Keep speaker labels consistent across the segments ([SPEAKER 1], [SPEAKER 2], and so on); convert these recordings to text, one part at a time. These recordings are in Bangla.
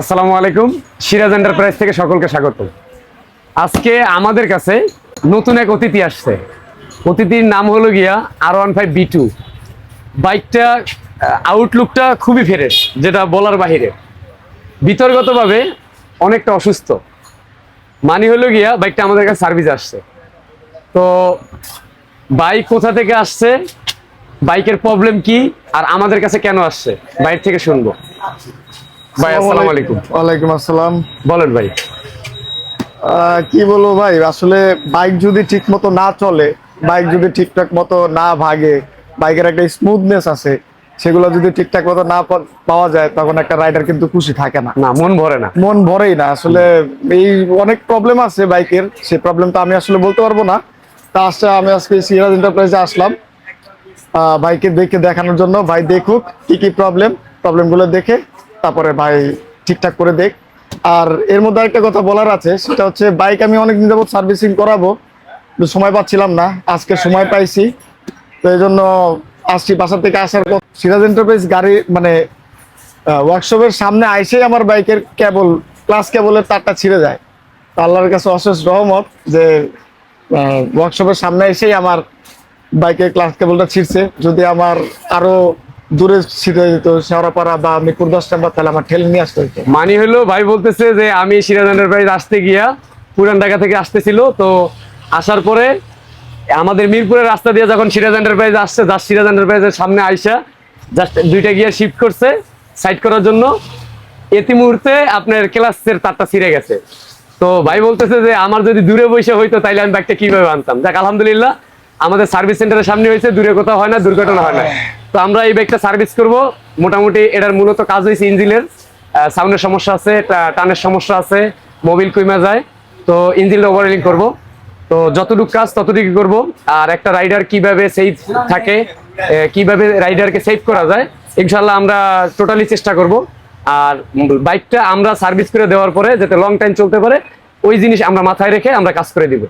[SPEAKER 1] আসসালামু আলাইকুম। সিরাজ এন্টারপ্রাইজ থেকে সকলকে স্বাগত। আজকে আমাদের কাছে নতুন এক অতিথি আসছে। অতিথির নাম হলো গিয়া R one five B two বাইকটা আউটলুকটা খুবই ফ্রেশ যেটা বলার বাহিরে। বিতর্গতভাবে অনেকটা অসুস্থ। মানি হলো গিয়া বাইকটা আমাদের কাছে সার্ভিস আসছে। তো বাইক কোথা থেকে আসছে? বাইকের প্রবলেম কি? আর আমাদের কাছে কেন আসছে? বাইরে থেকে শুনব। ভাই আসসালামু আলাইকুম।
[SPEAKER 2] ওয়ালাইকুম আসসালাম।
[SPEAKER 1] বলেন ভাই।
[SPEAKER 2] আহ, কি বলব ভাই আসলে বাইক যদি ঠিক মতো না চলে বাইক যদি ঠিকঠাক মতো না ভাগে বাইকের একটা স্মুথনেস আছে সেগুলো যদি ঠিকঠাক মতো না পাওয়া যায় তখন একটা রাইডার কিন্তু খুশি থাকে না।
[SPEAKER 1] না মন ভরে না।
[SPEAKER 2] মন ভরেই না। আসলে এই অনেক প্রবলেম আছে বাইকের সেই প্রবলেমটা আমি আসলে বলতে পারব না। তা আসছে আমি আজকে সিরাজ এন্টারপ্রাইজে আসলাম। আহ, ভাইকে দেখে দেখানোর জন্য। ভাই দেখুক কি কি প্রবলেম প্রবলেমগুলো দেখে তারপরে ভাই ঠিকঠাক করে দেখ। আর এর মধ্যে একটা কথা বলার আছে, সেটা হচ্ছে বাইক আমি অনেকদিন যাবত সার্ভিসিং করাবো। সময় পাচ্ছিলাম না, আজকে সময় পাইছি। তো এই জন্য আসছি বাসা থেকে আসার পর। সিরাজ এন্টারপ্রাইজ গাড়ি মানে ওয়ার্কশপের সামনে আইসেই আমার বাইকের কেবল ক্লাস কেবলের তারটা ছিঁড়ে যায়। তো আল্লাহর কাছে অশেষ রহমত যে ওয়ার্কশপের সামনে এসেই আমার বাইকের ক্লাস কেবলটা ছিঁড়ছে। যদি আমার আরও দূরে ছিঁড়ে যেত শেওড়াপাড়া বা মিরপুর দশ নাম্বার, তাহলে আমার ঠেলে নিয়ে আসতে হতো
[SPEAKER 1] মানি হলো ভাই বলতেছে যে আমি সিরাজ এন্টারপ্রাইজ আসতে গিয়া পুরান ঢাকা থেকে আসতেছিল, তো আসার পরে আমাদের মিরপুরের রাস্তা দিয়ে যখন সিরাজ এন্টারপ্রাইজ আসছে জাস্ট সিরাজ এন্টারপ্রাইজের সামনে আইসা জাস্ট দুইটা গিয়ার শিফট করছে সাইড করার জন্য। এতি মুহূর্তে আপনার ক্লাসের তারটা ছিঁড়ে গেছে। তো ভাই বলতেছে যে আমার যদি দূরে বসে হইতো, তাইলে আমি বাইকটা কীভাবে আনতাম? দেখ আলহামদুলিল্লাহ, আমাদের সার্ভিস সেন্টারের সামনে হয়েছে, দূরে কোথাও হয় না, দুর্ঘটনা হয় না। তো আমরা এই বাইকটা সার্ভিস করব। মোটামুটি এটার মূলত কাজ হয়েছে ইঞ্জিনের। সাউন্ডের সমস্যা আছে টানের সমস্যা আছে মোবিল কইমা যায়। তো ইঞ্জিনটা ওভারলিং করব। তো যতটুকু কাজ ততটুকু করব। আর একটা রাইডার কীভাবে সেফ থাকে কীভাবে রাইডারকে সেভ করা যায় ইনশাল্লাহ আমরা টোটালি চেষ্টা করব। আর বাইকটা আমরা সার্ভিস করে দেওয়ার পরে, যাতে লং টাইম চলতে পারে, ওই জিনিস আমরা মাথায় রেখে আমরা কাজ করে দিব।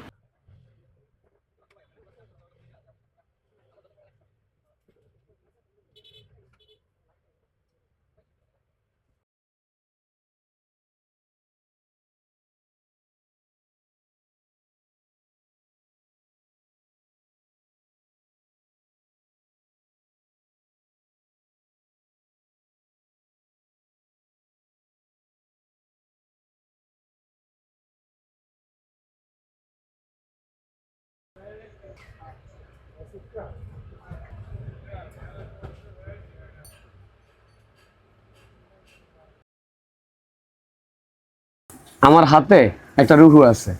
[SPEAKER 1] আমার হাতে একটা রুহু আছে।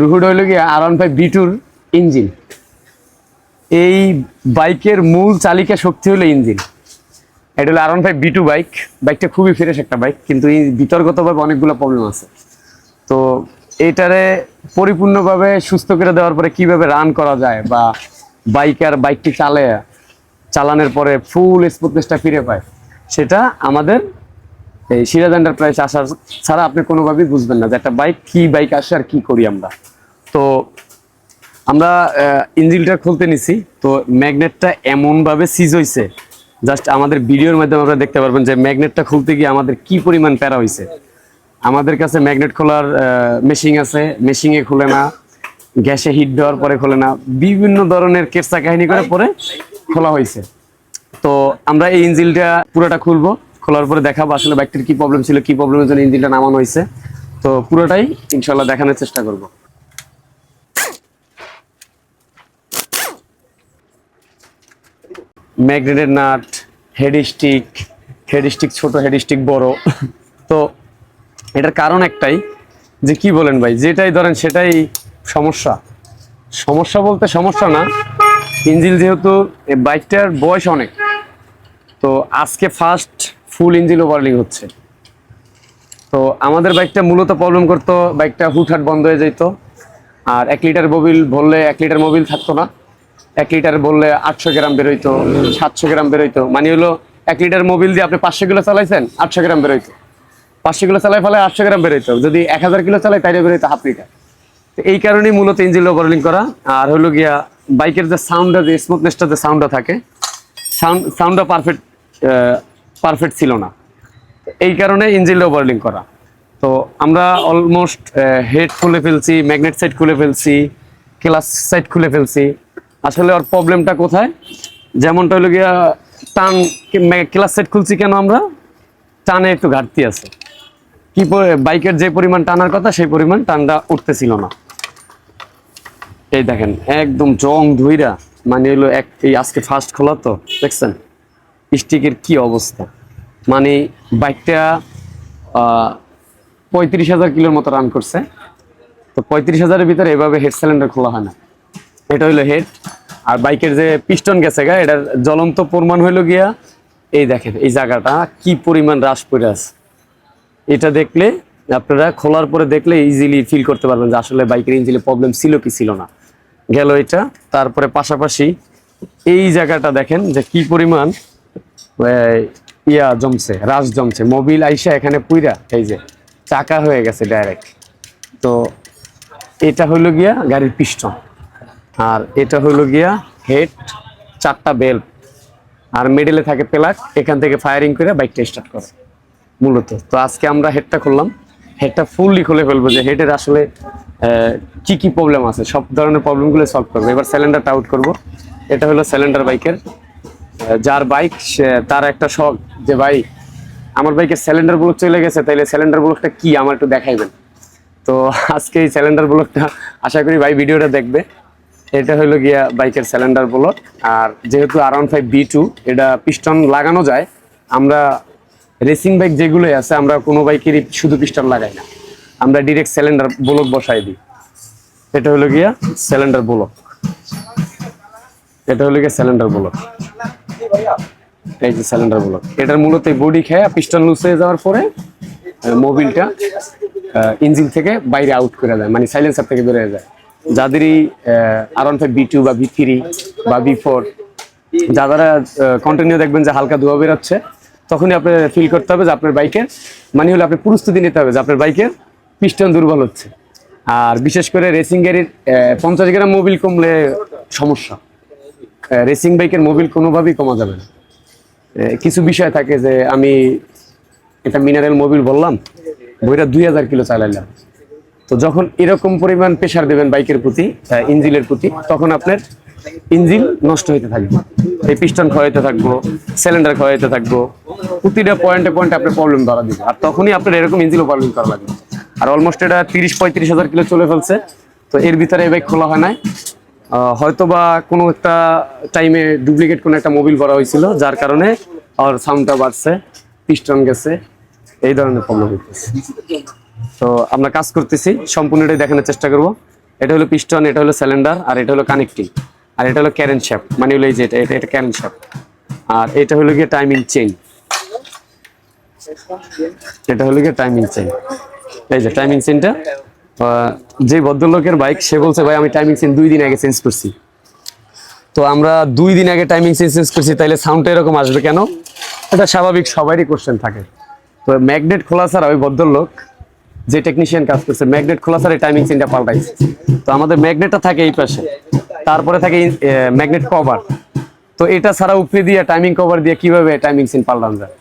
[SPEAKER 1] রুহুটা হইল গিয়ে আর ওয়ান ফাইভ বি টুর ইঞ্জিন। এই বাইকের মূল চালিকা শক্তি হলো ইঞ্জিন। এটা হলো আর ওয়ান ফাইভ বাইক। বাইকটা খুবই ফ্রেশ একটা বাইক, কিন্তু এই বিতর্কতভাবে অনেকগুলো প্রবলেম আছে। তো এটারে পরিপূর্ণভাবে সুস্থ করে দেওয়ার পরে কীভাবে রান করা যায় বা বাইকার বাইকটি চালে, চালানোর পরে ফুল স্মুথনেসটা ফিরে পায়। সেটা আমাদের এই সিরাজ এন্টারপ্রাইজ আসার ছাড়া আপনি কোনোভাবেই বুঝবেন না যে একটা বাইক কি বাইক আসে আর কি করি আমরা। তো আমরা ইঞ্জিনটা খুলতে নিছি। তো ম্যাগনেটটা এমনভাবে সিজ হয়েছে জাস্ট আমাদের ভিডিওর মাধ্যমে আপনারা দেখতে পারবেন যে ম্যাগনেটটা খুলতে গিয়ে আমাদের কি পরিমাণ প্যারা হয়েছে আমাদের কাছে ম্যাগনেট খোলার মেশিন আছে মেশিনে খুলে না। গ্যাসে হিট দেওয়ার পরে খোলে না, বিভিন্ন ধরনের কেসা কাহিনী করে পরে খোলা হয়েছে। তো আমরা এই ইঞ্জিলটা পুরোটা খুলবো, খোলার পরে দেখাবো আসলে বাইকটির কি প্রবলেম ছিল, কি প্রবলেমের জন্য ইঞ্জিনটা নামানো হয়েছে। তো পুরোটাই ইনশাল্লাহ দেখানোর চেষ্টা করব। ম্যাগনেটের nut head stick head stick ছোট হেড স্টিক বড়। তো এটার কারণ একটাই, যে কি বলেন ভাই, যেটাই ধরেন সেটাই সমস্যা। সমস্যা বলতে সমস্যা না। ইঞ্জিল যেহেতু বাইকটার বয়স অনেক, তো আজকে ফার্স্ট ফুল ইঞ্জিল ওভারলিং হচ্ছে। তো আমাদের বাইকটা মূলত প্রবলেম করতো, বাইকটা হুটহাট বন্ধ হয়ে যেত আর এক লিটার মোবিল বললে এক লিটার মোবিল থাকতো না। এক লিটার বললে আটশো গ্রাম বেরোইতো, সাতশো গ্রাম বেরোইতো। মানে হলো এক লিটার মোবিল দিয়ে আপনি পাঁচশো কিলো চালাইছেন, আটশো গ্রাম বেরোইতো। পাঁচশো কিলো চালাই ফেলে আটশো গ্রাম বেরোইতো। যদি এক হাজার কিলো চালাই তাইলে বেরোইতো হাফ লিটার। তো এই কারণেই মূলত ইঞ্জিন ওভারলিং করা। আর হলো গিয়া বাইকের যে সাউন্ডটা যে স্মুথনেসটা যে সাউন্ডটা থাকে সাউন্ড সাউন্ডটা পারফেক্ট পারফেক্ট ছিল না। এই কারণে ইঞ্জিন ওভারলিং করা। তো আমরা অলমোস্ট হেড খুলে ফেলছি ম্যাগনেট সাইড খুলে ফেলছি ক্লাস সাইড খুলে ফেলছি। আসলে ওর প্রবলেমটা কোথায়? যেমনটা হলো গিয়া, টান ক্লাস সাইড খুলছি কেন আমরা? টানে একটু ঘাটতি আছে। কি বাইকের যে পরিমাণ টানার কথা, সেই পরিমাণ টানটা উঠতেছিল না। এই দেখেন, একদম জং ধুইরা মানে হলো এক, এই আজকে ফার্স্ট খোলা তো, দেখছেন? স্টিকের কি অবস্থা? মানে বাইকটা পঁয়ত্রিশ হাজার কিলোর মতো রান করছে। তো পঁয়ত্রিশ হাজারের ভিতরে এভাবে হেড সিলিন্ডার খোলা হয় না। এটা হইল হেড আর বাইকের যে পিস্টন গেছে গা, এটার জ্বলন্ত প্রমাণ হইল গিয়া, এই দেখেন, এই জায়গাটা কি পরিমাণ হ্রাস পড়ে আছে। এটা দেখলে আপনারা খোলার পরে দেখলে ইজিলি ফিল করতে পারবেন যে আসলে বাইকের ইঞ্জিনে প্রবলেম ছিল কি ছিল না। গেল এটা। তারপরে পাশাপাশি এই জায়গাটা দেখেন যে কি পরিমাণ ইয়া জমছে রাস জমছে। মোবিল আইসা এখানে পুইরা, এই যে, চাকা হয়ে গেছে ডাইরেক্ট তো এটা হইল গিয়া গাড়ির পিস্টন আর এটা হইল গিয়া হেড চারটা বেল্ট আর মিডলে থাকে প্লাগ এখান থেকে ফায়ারিং করে বাইকটা স্টার্ট করে, মূলত। তো আজকে আমরা হেডটা খুললাম। হেডটা ফুললি খুলে ফেলব যে হেডের আসলে কি কি প্রবলেম আছে? সব ধরনের প্রবলেমগুলো সলভ করব। এবার সিলিন্ডারটা আউট করব। এটা হলো সিলিন্ডার বাইকের যার বাইক তার একটা শখ যে, ভাই, আমার বাইকের সিলিন্ডার ব্লক চলে গেছে, তাইলে সিলিন্ডার ব্লকটা কি? আমার একটু দেখাইবেন। তো আজকে এই সিলিন্ডার ব্লকটা আশা করি ভাই ভিডিওটা দেখবে। এটা হলো গিয়া বাইকের সিলিন্ডার ব্লক আর যেহেতু R one five B two এটা পিস্টন লাগানো যায়, আমরা রেসিং বাইক যেগুলোই আছে, আমরা কোনো বাইকেরই শুধু পিস্টন লাগাই না। আমরা ডিরেক্ট সিলিন্ডার ব্লক বসাই দিই। এটা হলো গিয়া সিলিন্ডার ব্লক এটা হলো গিয়া সিলিন্ডার ব্লক এই যে সিলিন্ডার ব্লক এটার মূলত বডি খেয়ে পিস্টন লুজ হয়ে যাওয়ার পরে মোবিলটা ইঞ্জিন থেকে বাইরে আউট করে দেয় মানে সাইলেন্সার থেকে বেরিয়ে যায়। যাদেরই আর ওয়ান বি টু বা বি থ্রি বা বি ফোর যারা কন্টিনিউ দেখবেন যে হালকা ধোয়া বেরোচ্ছে, তখনই আপনার ফিল করতে হবে যে আপনার বাইকের মানে হলে আপনি প্রস্তুতি নিতে হবে যে আপনার বাইকের পিস্টন দুর্বল হচ্ছে। আর বিশেষ করে রেসিং গাড়ির পঞ্চাশ গ্রাম মোবিল কমলে সমস্যা। রেসিং বাইকের মোবিল কোনোভাবেই কমা যাবে না। কিছু বিষয় থাকে যে আমি এটা মিনারেল মোবিল বললাম, বইটা দুই হাজার কিলো চালাইলাম। তো যখন এরকম পরিমাণ প্রেশার দেবেন বাইকের প্রতি ইঞ্জিনের প্রতি, তখন আপনার ইঞ্জিন নষ্ট হইতে থাকবে। এই পিস্টন ক্ষয়তে থাকব সিলিন্ডার ক্ষয়তে থাকব। প্রতিটা পয়েন্টে পয়েন্টে আপনার প্রবলেম ধরা দিবে। আর তখনই আপনার এরকম ইঞ্জিন ওভারলোড করা লাগবে। আর অলমোস্ট এটা তিরিশ পঁয়ত্রিশ হাজার কিলো চলে ফেলছে। তো এর ভিতরে এই বাইক খোলা হয় নাই। হয়তো বা কোনো একটা টাইমে ডুপ্লিকেট কোনো একটা মোবিল ভরা হয়েছিল, যার কারণে আর সাউন্ডটা বাড়ছে পিস্টন গেছে, এই ধরনের প্রবলেম হইতেছে। তো আমরা কাজ করতেছি, সম্পূর্ণটাই দেখানোর চেষ্টা করব। এটা হলো পিস্টন এটা হলো সিলিন্ডার আর এটা হলো কানেক্টিং আর এটা হলো ক্যারেন্ট শ্যাপ মানে হলো এই যে এটা এটা ক্যারেন্ট শ্যাপ আর এটা হলো গিয়ে টাইমিং চেইন এটা হলো গিয়ে টাইমিং চেইন এই যে টাইমিং চেইনটা যে ভদ্রলোকের বাইক সে বলছে, ভাই, আমি টাইমিং চেইন দুই দিন আগে চেঞ্জ করছি। তো আমরা দুই দিন আগে টাইমিং চেঞ্জ করছি, তাইলে সাউন্ডটা এরকম আসবে কেন? এটা স্বাভাবিক, সবারই কোশ্চেন থাকে। তো ম্যাগনেট খোলা ছাড়া ওই ভদ্রলোক যে টেকনিশিয়ান কাজ করছে ম্যাগনেট খোলা ছাড়া টাইমিং চেনটা পাল্টাইছে। তো আমাদের ম্যাগনেটটা থাকে এই পাশে। তারপরে থাকে ম্যাগনেট কভার তো এটা ছাড়া উপরে দিয়ে টাইমিং কভার দিয়ে কীভাবে টাইমিং চেন পাল্টানো যায়?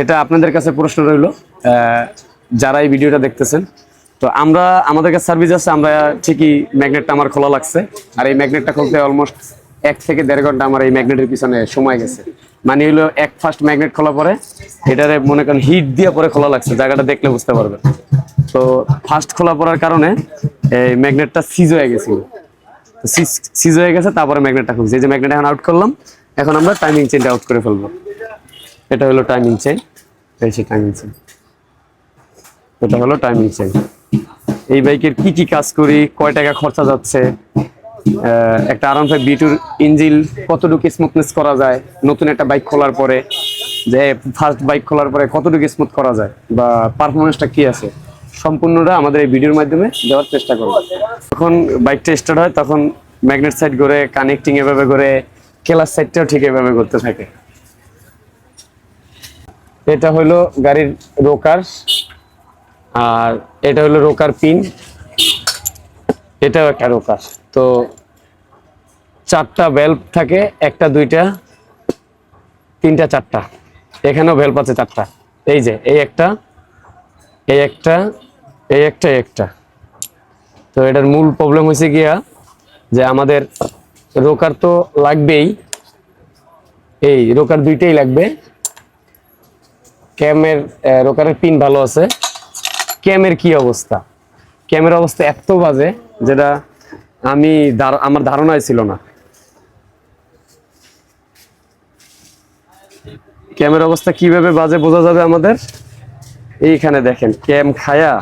[SPEAKER 1] এটা আপনাদের কাছে প্রশ্ন রইল। যারা এই ভিডিওটা দেখতেছেন, তো আমরা, আমাদের কাছে সার্ভিস আছে, আমরা ঠিকই ম্যাগনেটটা আমার খোলা লাগছে। আর এই ম্যাগনেটটা খুলতে অলমোস্ট এক থেকে দেড় ঘণ্টা আমার এই ম্যাগনেটের পিছনে সময় গেছে। মানে হলো এক ফার্স্ট ম্যাগনেট খোলা পরে এটারে মনে করেন হিট দিয়ে পরে খোলা লাগছে, জায়গাটা দেখলে বুঝতে পারবেন। তো ফার্স্ট খোলা পড়ার কারণে এই ম্যাগনেটটা সিজ হয়ে গেছিল। সিজ হয়ে গেছে, তারপরে ম্যাগনেটটা খুলছি। এই যে ম্যাগনেট এখন আউট করলাম, এখন আমরা টাইমিং চেনটা আউট করে ফেলব। এটা হলো টাইমিং চেন এই টাইমিং চেন এটা হলো টাইমিং চেন এই বাইকের কি কি কাজ করি, কয় টাকা খরচা যাচ্ছে একটা আরাম ফাইভ বিটুর ইঞ্জিন, কতটুকু স্মুথনেস করা যায়, নতুন একটা বাইক খোলার পরে, যে ফার্স্ট বাইক খোলার পরে কতটুকু স্মুথ করা যায়, বা পারফরমেন্সটা কি আছে, সম্পূর্ণটা আমাদের এই ভিডিওর মাধ্যমে দেওয়ার চেষ্টা করব। যখন বাইকটা স্টার্ট হয়, তখন ম্যাগনেট সাইড করে কানেক্টিং এভাবে করে ক্লাস সাইডটাও ঠিক এভাবে করতে থাকে। এটা হলো গাড়ির রোকার আর এটা হলো রোকার পিন এটাও একটা রোকার তো চারটা ভ্যালভ থাকে, একটা, দুইটা, তিনটা, চারটা। এখানেও ভ্যালভ আছে চারটা। এই যে, এই একটা এই একটা এই একটা একটা। তো এটার মূল প্রবলেম হয়েছে গিয়া যে আমাদের রোকার তো লাগবেই। এই রোকার দুইটাই লাগবে। ক্যামের রোকারের পিন ভালো আছে। ক্যামের কি অবস্থা? ক্যামের অবস্থা এত বাজে যেটা আমি আমার ধারণায় ছিল না। ক্যামের অবস্থা কীভাবে বাজে বোঝা যাবে আমাদের? এইখানে দেখেন, ক্যাম খায়া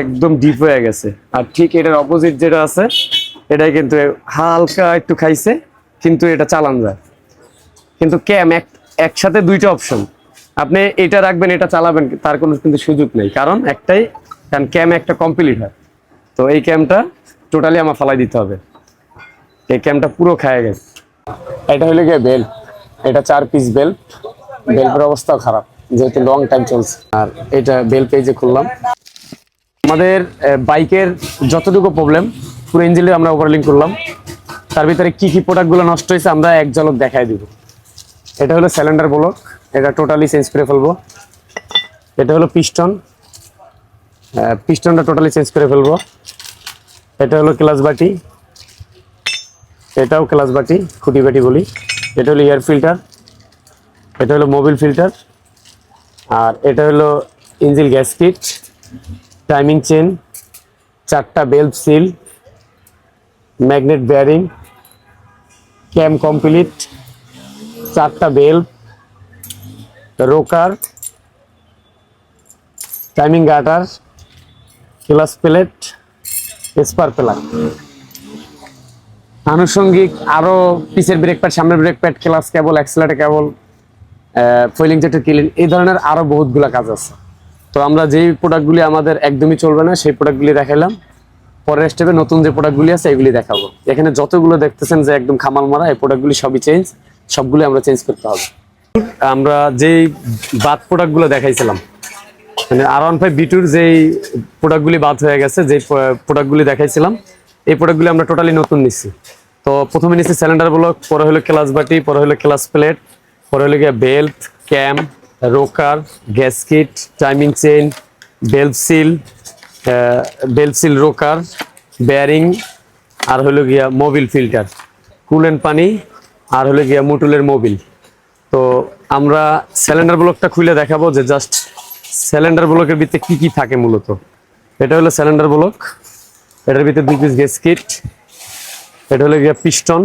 [SPEAKER 1] একদম ডিপ হয়ে গেছে। আর ঠিক এটার অপোজিট যেটা আছে, এটাই কিন্তু হালকা একটু খাইছে, কিন্তু এটা চালান যায়। কিন্তু ক্যাম এক একসাথে দুইটা অপশন আপনি এটা রাখবেন, এটা চালাবেন, তার কোনো কিন্তু সুযোগ নেই। কারণ একটাই, কারণ ক্যাম একটা কমপ্লিট হয়। তো এই ক্যামটা টোটালি আমার ফালাই দিতে হবে। এই ক্যামটা পুরো খায় গেছে। এটা হলো গিয়ে বেল্ট এটা চার পিস বেল্ট বেল্টের অবস্থাও খারাপ যেহেতু লং টাইম চলছে। আর এটা বেল পেজে খুললাম। আমাদের বাইকের যতটুকু প্রবলেম পুরো ইঞ্জিনে আমরা ওভারলিং করলাম। তার ভিতরে কি কি প্রোডাক্টগুলো নষ্ট হয়েছে আমরা এক ঝলক দেখাই দিব। এটা হলো সিলিন্ডার ব্লক এটা টোটালি চেঞ্জ করে ফেলব। এটা হলো পিস্টন পিস্টনটা টোটালি চেঞ্জ করে ফেলব। এটা হলো ক্লাস বাটি। এটাও ক্লাস বাটি, খুঁটি বাটি বলি। এটা হলো এয়ার ফিল্টার এটা হলো মোবিল ফিল্টার আর এটা হলো engine gasket timing chain চারটা belt seal magnet bearing cam complete চারটা belt rocker timing gutter clutch plate spark plug আনুষঙ্গিক আরও পিছের ব্রেক প্যাড সামনের brake pad clutch cable accelerator cable fueling জেটের clean এই ধরনের আরও বহুতগুলো কাজ আছে। তো আমরা যেই প্রোডাক্টগুলি আমাদের একদমই চলবে না, সেই প্রোডাক্টগুলি দেখাইলাম। পরের স্টেপে নতুন যে প্রোডাক্টগুলি আছে, এগুলি দেখাবো। এখানে যতগুলো দেখতেছেন যে একদম খামাল মারা, এই প্রোডাক্টগুলি সবই চেঞ্জ সবগুলি আমরা চেঞ্জ করতে হবে। আমরা যেই বাদ প্রোডাক্টগুলো দেখাইছিলাম মানে আর ওয়ান ফাইভ বিটুর যেই প্রোডাক্টগুলি বাদ হয়ে গেছে যে প্রোডাক্টগুলি দেখাইছিলাম, এই প্রোডাক্টগুলি আমরা টোটালি নতুন নিচ্ছি তো প্রথমে নিচ্ছি সিলিন্ডার ব্লক পরে হলো ক্লাস বাটি, পরে হলো ক্লাস প্লেট পরে হলো গিয়ে belt cam rocker gasket timing chain belt seal belt seal rocker bearing আর হলো গিয়া মোবিল ফিল্টার কুলেন পানি আর হলো গিয়া মুটুলের মোবিল তো আমরা সিলিন্ডার ব্লকটা খুলে দেখাবো যে জাস্ট সিলিন্ডার ব্লকের ভিতরে কি কি থাকে মূলত? এটা হলো সিলিন্ডার ব্লক এটার ভিতরে দুই পিস গ্যাস কিট এটা হলো গিয়া পিস্টন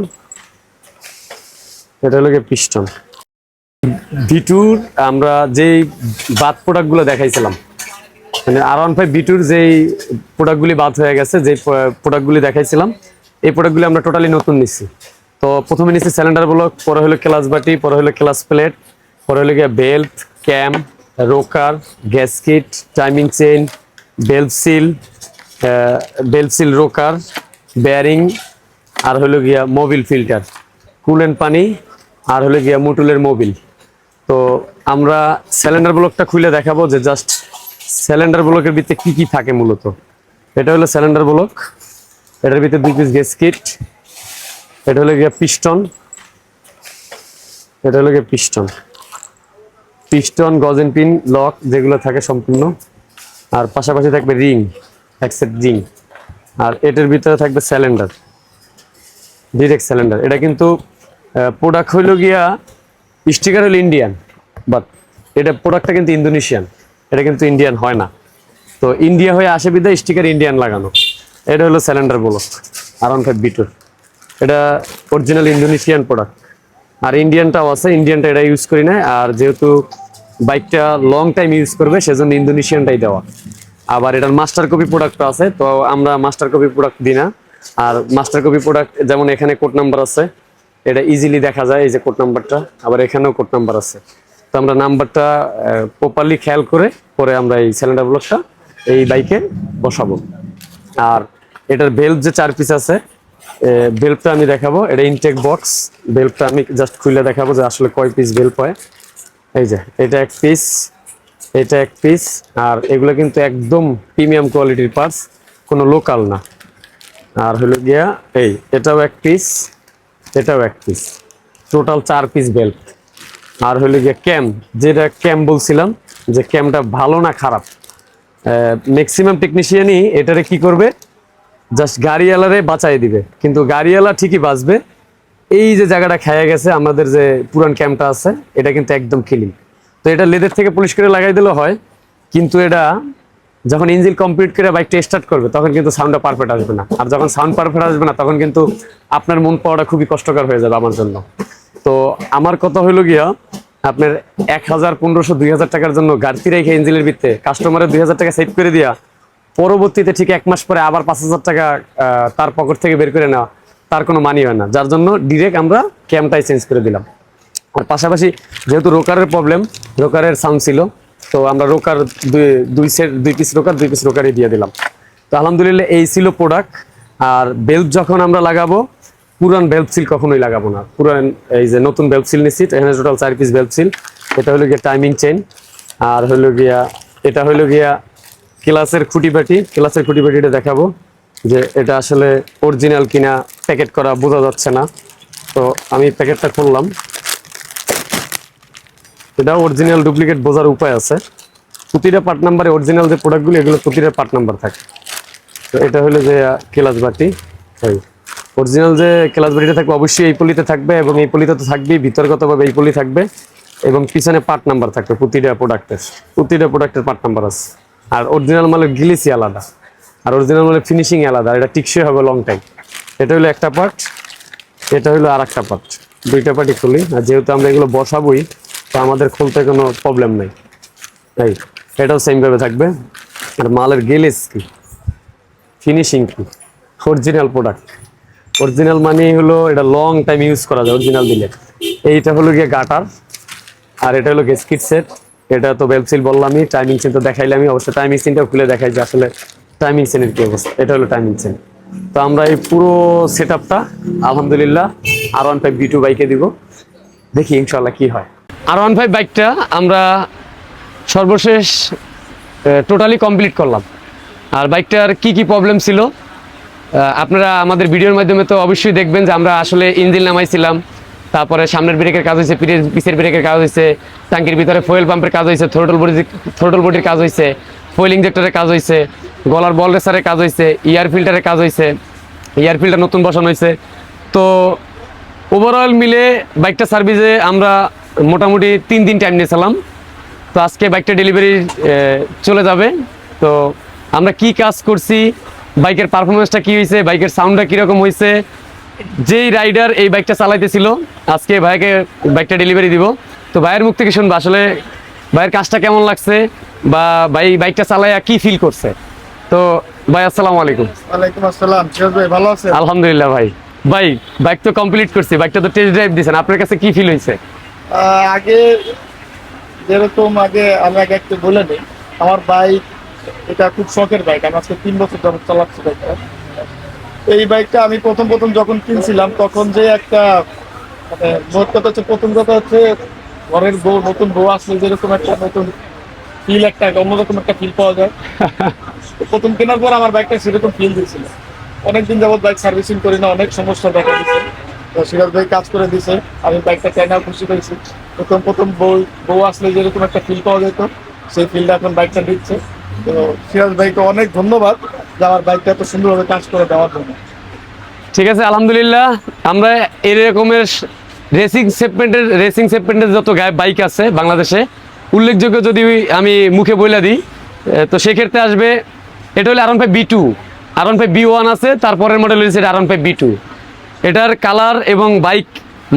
[SPEAKER 1] এটা হলো গিয়া পিস্টন বিটুর আমরা যেই বাদ প্রোডাক্টগুলো দেখাইছিলাম মানে আর ওয়ান ফাইভ বিটুর যেই প্রোডাক্টগুলি বাদ হয়ে গেছে যে প্রোডাক্টগুলি দেখাইছিলাম, এই প্রোডাক্টগুলি আমরা টোটালি নতুন নিচ্ছি তো প্রথমে নিচ্ছি সিলিন্ডার ব্লক পরে হলো ক্লাস বাটি, পরে হলো ক্লাস প্লেট পরে হলো গিয়ে belt cam rocker, gasket, timing chain belt seal belt seal rocker, bearing, আর হলো গিয়া মোবিল ফিল্টার। কুলেন পানি, আর হলো গিয়া মুটুলের মোবিল। তো আমরা সিলিন্ডার ব্লকটা খুলে দেখাবো যে জাস্ট সিলিন্ডার ব্লকের ভিতরে কি কি থাকে মূলত। এটা হলো সিলিন্ডার ব্লক, এটার ভিতরে দুই পিস গ্যাস কিট এটা হলো গিয়া পিস্টন, এটা হলো গিয়া piston. Piston, gudgeon pin, lock যেগুলো থাকে সম্পূর্ণ। আর পাশাপাশি থাকবে রিং এক রিং। আর এটার ভিতরে থাকবে সিলিন্ডার ডিরেক্ট স্যালেন্ডার এটা কিন্তু প্রোডাক্ট হইল গিয়া স্টিকার হলো ইন্ডিয়ান বাট এটা প্রোডাক্টটা কিন্তু ইন্দোনেশিয়ান এটা কিন্তু ইন্ডিয়ান হয় না। তো ইন্ডিয়া হয়ে আসে বিদায় স্টিকার ইন্ডিয়ান লাগানো। এটা হলো cylinder block R one five বিটুর এটা অরিজিনাল ইন্দোনেশিয়ান প্রোডাক্ট আর ইন্ডিয়ানটাও আছে ইন্ডিয়ানটা এটা ইউজ করি না, আর যেহেতু বাইকটা লং টাইম ইউজ করবে, সেজন্য ইন্দোনেশিয়ানটাই দেওয়া। আবার এটার মাস্টার কপি প্রোডাক্ট আছে, তো আমরা মাস্টার কপি প্রোডাক্ট দিই না। আর মাস্টার কপি প্রোডাক্ট যেমন এখানে কোড নাম্বার আছে, এটা ইজিলি দেখা যায়, এই যে কোড নাম্বারটা আবার এখানেও কোড নাম্বার আছে। তো আমরা নাম্বারটা প্রপারলি খেয়াল করে, পরে আমরা এই সিলিন্ডার ব্লকটা এই বাইকে বসাবো। আর এটার বেল্ট যে চার পিস আছে বেল্টটা আমি দেখাবো। এটা ইনটেক বক্স বেল্টটা আমি জাস্ট খুলে দেখাবো যে আসলে কয় পিস বেল্ট হয়। এই যে, এটা এক পিস এটা এক পিস আর এগুলো কিন্তু একদম প্রিমিয়াম কোয়ালিটির পার্টস কোনো লোকাল না। আর হলো গিয়া, এই, এটাও এক পিস এটাও এক পিস টোটাল চার পিস বেল্ট আর হলো গিয়ে ক্যাম যেটা ক্যাম বলছিলাম, যে ক্যামটা ভালো না খারাপ। ম্যাক্সিমাম টেকনিশিয়ানই এটারে কি করবে? জাস্ট গাড়িওয়ালারে বাঁচাই দিবে। কিন্তু গাড়িওয়ালা ঠিকই বাঁচবে। এই যে জায়গাটা খেয়ে গেছে, আমাদের যে পুরান ক্যাম্পটা আছে, এটা কিন্তু একদম ক্লিন তো এটা লেদের থেকে পুলিশ করে লাগাই দিলে হয়, কিন্তু এটা যখন ইঞ্জিন কমপ্লিট করে বাইকটা স্টার্ট করবে, তখন কিন্তু সাউন্ডটা পারফেক্ট আসবে না। আর যখন সাউন্ড পারফেক্ট আসবে না, তখন কিন্তু আপনার মন পাওয়াটা খুবই কষ্টকর হয়ে যাবে আমার জন্য। তো আমার কথা হইল গিয়া, আপনার এক হাজার পনেরোশো দুই হাজার টাকার জন্য গাড়তি রেখে ইঞ্জিনের ভিত্তে কাস্টমারের দুই হাজার টাকা সেভ করে দিয়া পরবর্তীতে ঠিক এক মাস পরে আবার পাঁচ হাজার টাকা তার পকেট থেকে বের করে নেওয়া, তার কোনো মানি হয় না। যার জন্য ডিরেক্ট আমরা ক্যামটাই চেঞ্জ করে দিলাম। আর পাশাপাশি যেহেতু রোকারের প্রবলেম রোকারের সাউন্ড ছিল, তো আমরা রোকার দুই দুই সেট দুই পিস রোকার, দুই পিস রোকারই দিয়ে দিলাম। তো আলহামদুলিল্লাহ এই ছিল প্রোডাক্ট আর বেল্ট যখন আমরা লাগাবো, পুরান বেল্ট সিল কখনোই লাগাবো না। পুরান এই যে নতুন বেল্ট সিল নিচ্ছি এখানে টোটাল চার পিস বেল্ট সিল এটা হলো গিয়া টাইমিং চেন আর হলো গিয়া, এটা হলো গিয়া ক্লাসের খুঁটিবাটি ক্লাসের খুঁটিবাটিটা দেখাবো যে এটা আসলে অরিজিনাল কিনা প্যাকেট করা বোঝা যাচ্ছে না। তো আমি প্যাকেটটা খুললাম। এটা অরিজিনাল ডুপ্লিকেট বোঝার উপায় আছে। প্রতিটা পার্ট নাম্বারে অরিজিনাল যে প্রোডাক্টগুলো এগুলো প্রতিটা পার্ট নাম্বার থাকে। তো এটা হলো যে ক্লাস বাটি। এই অরিজিনাল যে ক্লাস বাটিটা থাকবে, অবশ্যই এই পলিতে থাকবে এবং এই পলিতে তো থাকবেই, ভিতরগতভাবে এই পলি থাকবে এবং পিছনে পার্ট নাম্বার থাকবে প্রতিটা প্রোডাক্টের প্রতিটা প্রোডাক্টের পার্ট নাম্বার আছে। আর অরিজিনাল মালের গ্লিসি আলাদা। আর অরিজিনাল মালের ফিনিশিং আলাদা এটা টিকসই হবে লং টাইম এটা হলো একটা পার্ট এটা হলো আর একটা পার্ট দুইটা পার্টই খুলি। আর যেহেতু আমরা এগুলো বসাবই, তো আমাদের খুলতে কোনো প্রবলেম নেই। তাই, এটাও সেম ভাবে থাকবে। আর মালের গেলেস কি? ফিনিশিং কি? অরিজিনাল প্রোডাক্ট অরিজিনাল মানে হলো এটা লং টাইম ইউজ করা যায় অরিজিনাল দিলে। এইটা হলো গিয়ে গাটার আর এটা হলো গেস্কিট সেট এটা তো বেলসিল বললামই টাইমিং চেন তো দেখাইলামই, অবশ্যই টাইমিং চেনটাও খুলে দেখাই যে আসলে টাইমিং চেনের কি অবস্থা। এটা হলো টাইমিং চেন তো আমরা এই পুরো সেট আপটা আলহামদুলিল্লাহ R one five B two বাইকে দিব। দেখি ইনশাল্লাহ কি হয়। আর ওয়ান ফাইভ বাইকটা আমরা সর্বশেষ টোটালি কমপ্লিট করলাম। আর বাইকটার কি কি প্রবলেম ছিল? আপনারা আমাদের ভিডিওর মাধ্যমে তো অবশ্যই দেখবেন যে আমরা আসলে ইঞ্জিন নামাইছিলাম। তারপরে সামনের ব্রেকের কাজ হয়েছে পিছের ব্রেকের কাজ হয়েছে ট্যাঙ্কির ভিতরে ফুয়েল পাম্পের কাজ হয়েছে থ্রোটল বডি থ্রোটল বডির কাজ হয়েছে ফুয়েল ইঞ্জেক্টরের কাজ হয়েছে গলার বল রেসারের কাজ হয়েছে ইয়ার ফিল্টারের কাজ হয়েছে ইয়ার ফিল্টার নতুন বসানো হয়েছে তো ওভারঅল মিলে বাইকটা সার্ভিসে আমরা মোটামুটি তিন দিন টাইম নিয়েছিলাম। তো আজকে বাইকটা ডেলিভারি চলে যাবে। তো আমরা কি কাজ করছি বাইকের পারফরমেন্সটা কী হয়েছে বাইকের সাউন্ডটা কীরকম হয়েছে যেই রাইডার এই বাইকটা চালাইতেছিল আজকে ভাইকে বাইকটা ডেলিভারি দিব। তো ভাইয়ের মুখ থেকে শুনব আসলে ভাইয়ের কাজটা কেমন লাগছে বা ভাই বাইকটা চালাইয়া কি ফিল করছে? তো ভাই আসসালামু আলাইকুম।
[SPEAKER 2] ওয়ালাইকুম আসসালাম। ভাই ভালো আছেন?
[SPEAKER 1] আলহামদুলিল্লাহ ভাই। ভাই বাইক তো কমপ্লিট করছি বাইকটা তো টেস্ট ড্রাইভ দিয়েছেন আপনার কাছে কি ফিল হয়েছে
[SPEAKER 2] আগে যেরকম আগে আমি আগে একটু বলে নিই। আমার বাইক এটা খুব শখের বাইক আমি আজকে তিন বছর যাবত চালাচ্ছি বাইকটা এই বাইকটা আমি প্রথম প্রথম যখন কিনছিলাম, তখন যে একটা মানে মোট কথা হচ্ছে, প্রথম কথা হচ্ছে ঘরের বউ, নতুন বউ আসলে যেরকম একটা নতুন ফিল একটা অন্যরকম একটা ফিল পাওয়া যায়। প্রথম কেনার পর আমার বাইকটা সেরকম ফিল দিয়েছিল। অনেকদিন যাবত বাইক সার্ভিসিং করি না, অনেক সমস্যা দেখা দিচ্ছে তো সিরাজ ভাই কাজ করে দিছে আমি বাইকটা চাইনা খুশি পেয়েছি প্রথম প্রথম বউ বউ আসলে যেরকম একটা ফিল পাওয়া যেত, সেই ফিলটা এখন বাইকটা দিচ্ছে। তো সিরাজ ভাইকে অনেক ধন্যবাদ। যে আমার বাইকটা এত সুন্দরভাবে কাজ করে দেওয়ার জন্য।
[SPEAKER 1] ঠিক আছে, আলহামদুলিল্লাহ। আমরা এরকমের রেসিং সেগমেন্টের রেসিং সেগমেন্টের যত বাইক আছে বাংলাদেশে, উল্লেখযোগ্য যদি আমি মুখে বলে দিই তো সেক্ষেত্রে আসবে, এটা হলো R one five B two R one five B one আছে, তারপরের মডেল হয়েছে R one five B two এটার কালার এবং বাইক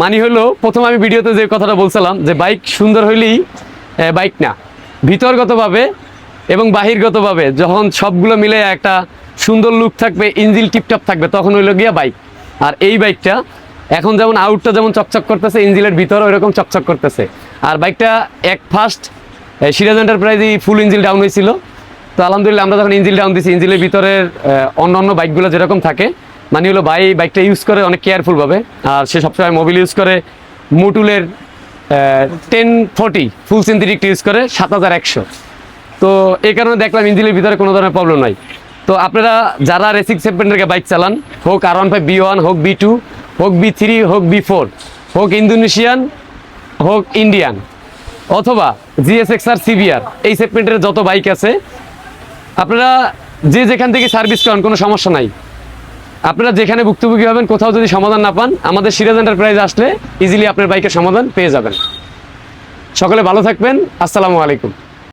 [SPEAKER 1] মানি হলো, প্রথম আমি ভিডিওতে যে কথাটা বলছিলাম, যে বাইক সুন্দর হইলেই বাইক না। ভিতরগতভাবে এবং বাহিরগতভাবে যখন সবগুলো মিলে একটা সুন্দর লুক থাকবে, ইঞ্জিল টিপটপ থাকবে, তখন হইল গিয়া বাইক আর এই বাইকটা এখন যেমন আউটটা যেমন চকচক করতেছে, ইঞ্জিলের ভিতর ওইরকম চকচক করতেছে। আর বাইকটা এক ফার্স্ট সিরাজ এন্টারপ্রাইজই ফুল ইঞ্জিল ডাউন হয়েছিল তো আলহামদুলিল্লাহ আমরা যখন ইঞ্জিল ডাউন দিছি, ইঞ্জিলের ভিতরের অন্য অন্য বাইকগুলো যেরকম থাকে মানে হলো ভাই বাইকটা ইউজ করে অনেক কেয়ারফুলভাবে আর সে সবসময় মোবিল ইউজ করে মোটুলের ten forty full synthetic use করে, সাত হাজার একশো। তো এই কারণে দেখলাম ইঞ্জিনের ভিতরে কোনো ধরনের প্রবলেম নাই। তো আপনারা যারা রেসিং সেগমেন্টের বাইক চালান, হোক R one five B one হোক বি টু হোক বি থ্রি হোক বি ফোর হোক ইন্দোনেশিয়ান হোক ইন্ডিয়ান অথবা জিএসএক্স আর সিবিআর এই সেগমেন্টের যত বাইক আছে, আপনারা যে যেখান থেকে সার্ভিস করেন, কোনো সমস্যা নাই। আপনারা যেখানে ভুক্তভোগী হবেন, কোথাও যদি সমাধান না পান, আমাদের সিরাজ এন্টারপ্রাইজ আসলে ইজিলি আপনার বাইকের সমাধান পেয়ে যাবেন। সকলে ভালো থাকবেন, আসসালামু আলাইকুম।